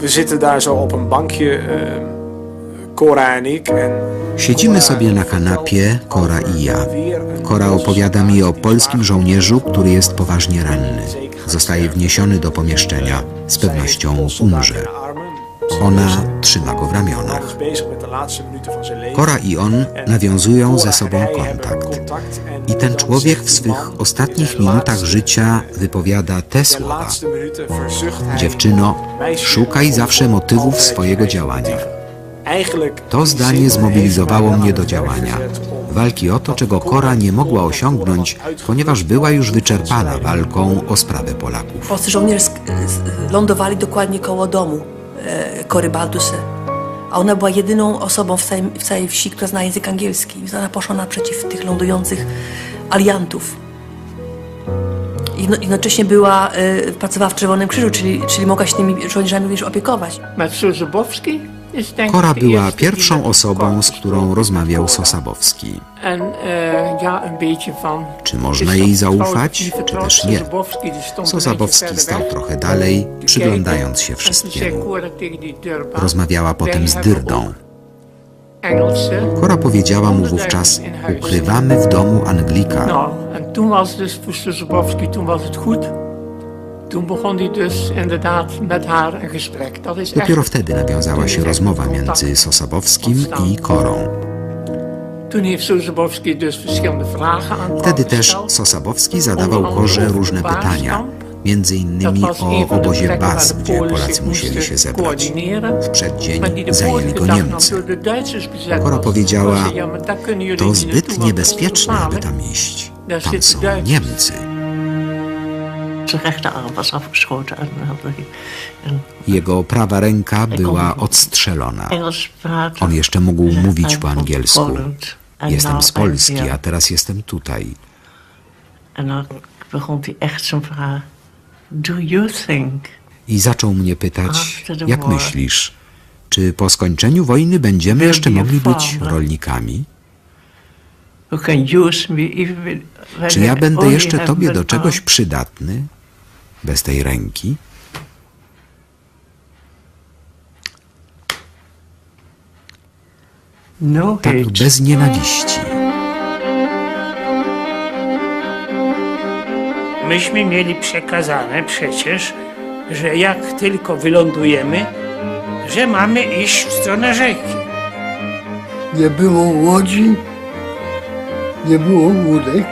We zitten daar zo op een bankje, eh, Cora en ik. Siedzimy sobie na kanapie, Kora i ja. Kora opowiada mi o polskim żołnierzu, który jest poważnie ranny. Zostaje wniesiony do pomieszczenia. Z pewnością umrze. Ona trzyma go w ramionach. Kora i on nawiązują ze sobą kontakt. I ten człowiek w swych ostatnich minutach życia wypowiada te słowa. Dziewczyno, szukaj zawsze motywów swojego działania. To zdanie zmobilizowało mnie do działania. Walki o to, czego Kora nie mogła osiągnąć, ponieważ była już wyczerpana walką o sprawę Polaków. Polscy żołnierze lądowali dokładnie koło domu e, Kory Balduse. A ona była jedyną osobą w całej, w całej wsi, która zna język angielski. Więc ona poszła naprzeciw tych lądujących aliantów. No, jednocześnie była, e, pracowała w Czerwonym Krzyżu, czyli, czyli mogła się tymi żołnierzami również opiekować. Is denk Kora była pierwszą osobą, z którą rozmawiał. Sosabowski. Czy można jej zaufać, czy też nie? Sosabowski, stał trochę dalej, przyglądając się wszystkiemu. Rozmawiała potem z Dyrdą. Kora powiedziała mu wówczas, ukrywamy w domu Anglika. Dopiero wtedy nawiązała się rozmowa między Sosabowskim i Korą. Wtedy też. Sosabowski zadawał Korze różne pytania, między innymi o obozie Baz, gdzie Polacy musieli się zebrać. W przeddzień zajęli go Niemcy. Kora powiedziała, To zbyt niebezpieczne, aby tam iść. Tam są. Niemcy. Zijn rechterarm was afgeschoten en had hij een Jego prawa ręka była odstrzelona. On jeszcze mógł mówić po "I'm from angielsku. Poland." En Jestem z Polski, a teraz jestem tutaj. Think? I zaczął mnie pytać, jak myślisz, czy po skończeniu wojny będziemy jeszcze mogli być rolnikami? Czy ja będę jeszcze tobie do czegoś przydatny? Bez tej ręki? No Tak hate. bez nienawiści. Myśmy mieli przekazane przecież, że jak tylko wylądujemy, że mamy iść w stronę rzeki. Nie było łodzi, nie było łódek,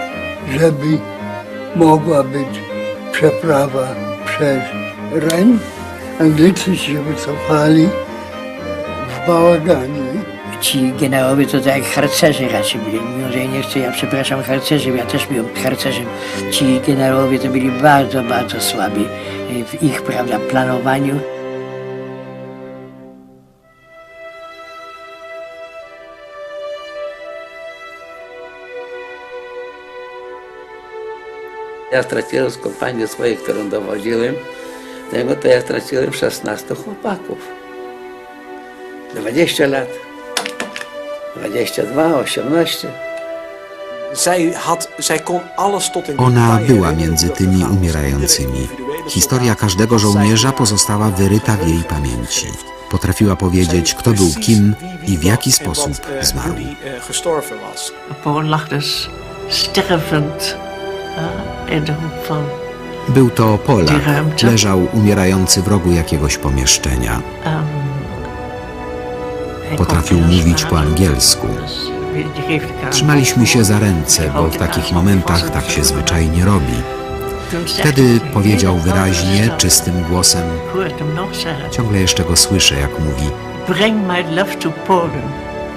żeby mogła być przeprawa przez Ren. Anglicy się wycofali w bałaganie. Ci generałowie to tak jak harcerzy raczej byli. Mimo, że ja nie chcę, ja przepraszam harcerzy, ja też byłem harcerzem. Ci generałowie to byli bardzo, bardzo słabi w ich, prawda, planowaniu. Ja straciłem z kompanii swojej, którą dowodziłem, tego to ja straciłem 16 chłopaków. 20 lat. 22, 18. Zij, had, zij kon alles tot in Ona była między dat tymi umierającymi. Historia każdego żołnierza pozostała wyryta w jej pamięci. Potrafiła powiedzieć, kto był kim i w jaki sposób e, zmarł. was. Paul lag dus stervend Był to Polak. Leżał umierający w rogu jakiegoś pomieszczenia. hij Potrafił mówić po angielsku. Trzymaliśmy się za ręce, bo w takich momentach tak się zwyczajnie robi. Wtedy powiedział wyraźnie, czystym głosem, ciągle jeszcze go słyszę, jak mówi.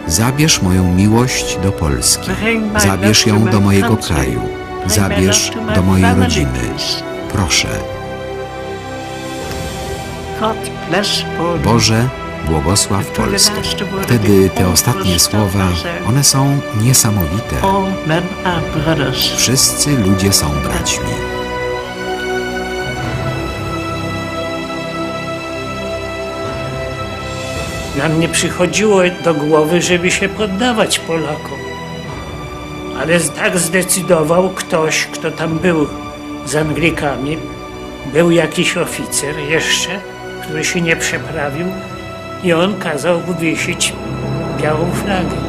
Zabierz moją miłość do Polski. Zabierz ją do mojego kraju. Zabierz do mojej rodziny. Proszę. Boże, błogosław Polskę. Wtedy te ostatnie słowa, one są niesamowite. Wszyscy ludzie są braćmi. Nam nie przychodziło do głowy, żeby się poddawać Polakom. Ale tak zdecydował ktoś, kto tam był z Anglikami. Był jakiś oficer jeszcze, który się nie przeprawił i on kazał wywiesić białą flagę.